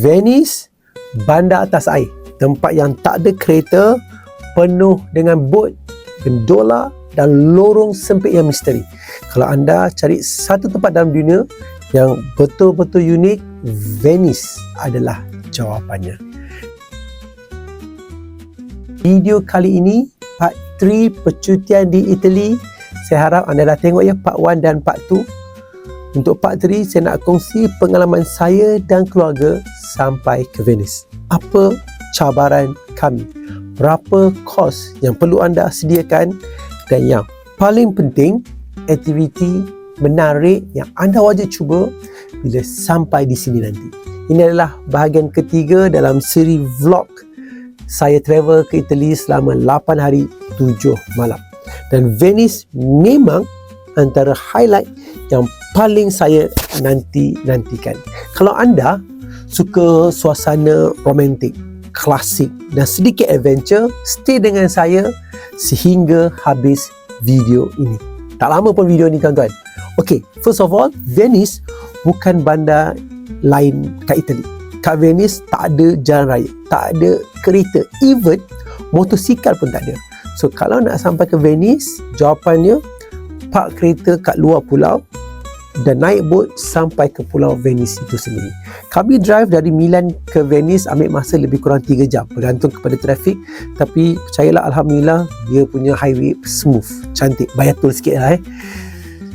Venice, bandar atas air. Tempat yang tak ada kereta, penuh dengan bot, gondola dan lorong sempit yang misteri. Kalau anda cari satu tempat dalam dunia yang betul-betul unik, Venice adalah jawapannya. Video kali ini, part 3 percutian di Italy. Saya harap anda dah tengok ya part 1 dan part 2. Untuk part 3, saya nak kongsi pengalaman saya dan keluarga sampai ke Venice. Apa cabaran kami? Berapa kos yang perlu anda sediakan? Dan yang paling penting, aktiviti menarik yang anda wajib cuba bila sampai di sini nanti. Ini adalah bahagian ketiga dalam siri vlog saya travel ke Italy selama 8 hari 7 malam. Dan Venice memang antara highlight yang paling saya nanti-nantikan. Kalau anda suka suasana romantik, klasik dan sedikit adventure, stay dengan saya sehingga habis video ini. Tak lama pun video ni tuan-tuan. Okay, first of all, Venice bukan bandar lain kat Italy kat Venice tak ada jalan raya, tak ada kereta, even motosikal pun tak ada. So kalau nak sampai ke Venice, jawapannya park kereta kat luar pulau dan naik bot sampai ke pulau Venice itu sendiri. Kami drive dari Milan ke Venice ambil masa lebih kurang 3 jam bergantung kepada trafik tapi percayalah Alhamdulillah dia punya highway smooth, cantik, bayar tol sikit lah eh.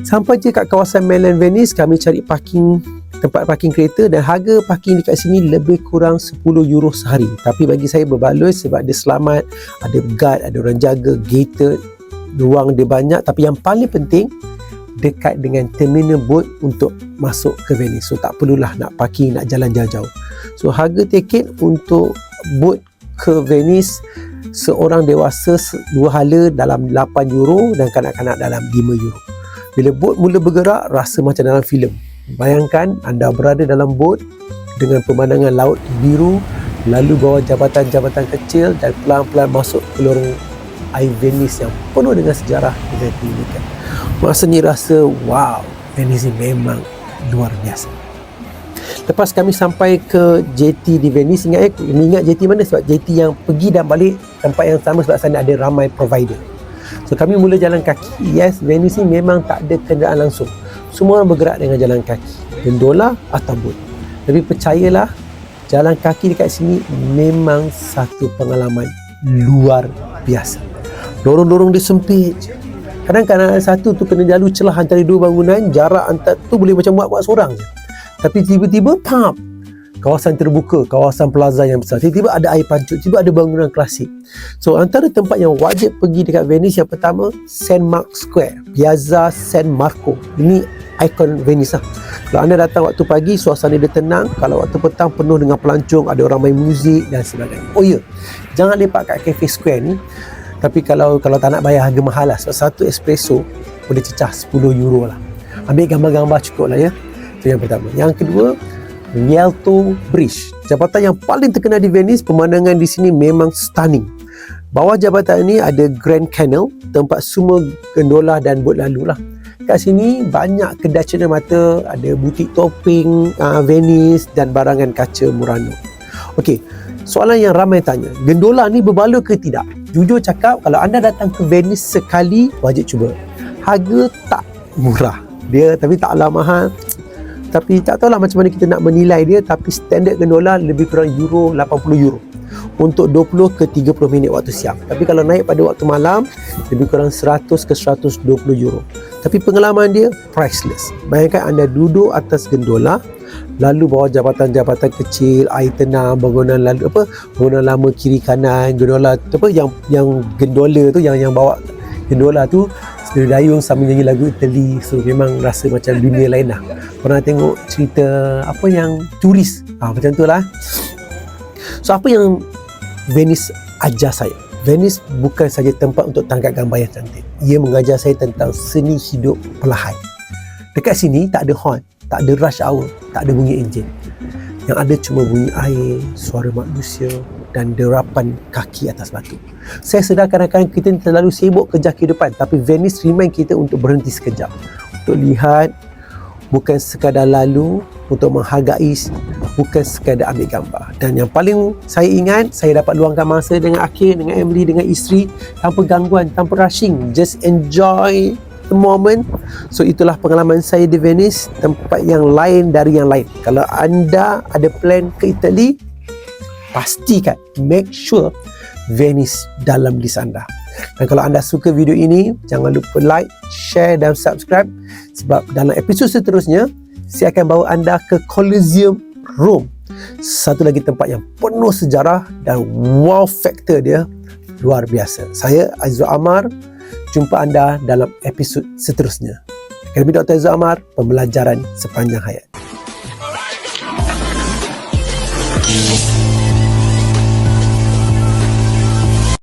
Sampai je kat kawasan mainland Venice kami cari parking tempat parking kereta dan harga parking dekat sini lebih kurang 10 euro sehari tapi bagi saya berbaloi sebab dia selamat ada guard, ada orang jaga gated ruang dia banyak tapi yang paling penting dekat dengan terminal boat untuk masuk ke Venice so tak perlulah nak parking nak jalan jauh-jauh. So harga tiket untuk boat ke Venice seorang dewasa dua hala dalam 8 euro dan kanak-kanak dalam 5 euro. Bila boat mula bergerak rasa macam dalam filem. Bayangkan anda berada dalam bot dengan pemandangan laut biru lalu bawa jabatan-jabatan kecil dan pelan-pelan masuk ke lorong air Venice yang penuh dengan sejarah dan keunikan. Ni rasa wow, Venice memang luar biasa. Lepas kami sampai ke JT di Venice, ingat eh, ingat JT mana? Sebab JT yang pergi dan balik tempat yang sama sebab sana ada ramai provider. So kami mula jalan kaki. Yes, Venice ni memang tak ada kenderaan langsung semua orang bergerak dengan jalan kaki gondola atau bot tapi percayalah jalan kaki dekat sini memang satu pengalaman luar biasa lorong-lorong dia sempit kadang-kadang ada satu tu kena jalu celah antara dua bangunan jarak antara tu boleh macam buat-buat seorang je tapi tiba-tiba pam kawasan terbuka, kawasan plaza yang besar. Tiba-tiba ada air pancut, tiba ada bangunan klasik. So antara tempat yang wajib pergi dekat Venice yang pertama, St. Mark Square, Piazza San Marco. Ini ikon Venice lah. Kalau anda datang waktu pagi, suasana dia tenang. Kalau waktu petang, penuh dengan pelancong, ada orang main muzik dan sebagainya. Oh ya, jangan lepak kat Cafe Square ni. Tapi kalau kalau tak nak bayar harga mahal lah. Sebab satu espresso boleh cecah 10 euro lah. Ambil gambar-gambar cukup lah ya. Itu yang pertama. Yang kedua, Rialto Bridge. Jabatan yang paling terkenal di Venice, pemandangan di sini memang stunning. Bawah jabatan ini ada Grand Canal, tempat semua gondola dan bot lalu lah. Kat sini banyak kedai cerita mata, ada butik topping uh, Venice dan barangan kaca Murano. Okey, soalan yang ramai tanya, gondola ni berbaloi ke tidak? Jujur cakap, kalau anda datang ke Venice sekali, wajib cuba. Harga tak murah. Dia tapi taklah mahal. Tapi tak tahulah macam mana kita nak menilai dia tapi standard gondola lebih kurang euro 80 euro. Untuk 20 ke 30 minit waktu siang. Tapi kalau naik pada waktu malam lebih kurang 100 ke 120 euro. Tapi pengalaman dia priceless. Bayangkan anda duduk atas gondola lalu bawa jabatan-jabatan kecil air tenang bangunan lalu apa bangunan lama kiri kanan gondola apa yang yang gondola tu yang yang bawa gondola tu Sambil dayung sambil nyanyi lagu Italy. So memang rasa macam dunia lain lah. Pernah tengok cerita Apa yang turis. Ha, Macam tu lah. So apa yang Venice ajar saya? Venice bukan saja tempat untuk tangkap gambar yang cantik. Ia mengajar saya tentang seni hidup perlahan. Dekat sini tak ada horn Tak ada rush hour Tak ada bunyi enjin Yang ada cuma bunyi air Suara manusia dan derapan kaki atas batu. Saya sedar kadang-kadang kita terlalu sibuk kejar kehidupan tapi Venice remind kita untuk berhenti sekejap. Untuk lihat bukan sekadar lalu untuk menghargai bukan sekadar ambil gambar. Dan yang paling saya ingat, saya dapat luangkan masa dengan Akhil, dengan Emily, dengan isteri tanpa gangguan, tanpa rushing. Just enjoy the moment. So itulah pengalaman saya di Venice, tempat yang lain dari yang lain. Kalau anda ada plan ke Italy, pastikan, make sure Venice dalam list anda. Dan kalau anda suka video ini, jangan lupa like, share dan subscribe sebab dalam episod seterusnya, saya akan bawa anda ke Colosseum Rome. Satu lagi tempat yang penuh sejarah dan wow factor dia luar biasa. Saya Aizul Amar, jumpa anda dalam episod seterusnya. Akademi Dr. Aizul Amar, pembelajaran sepanjang hayat.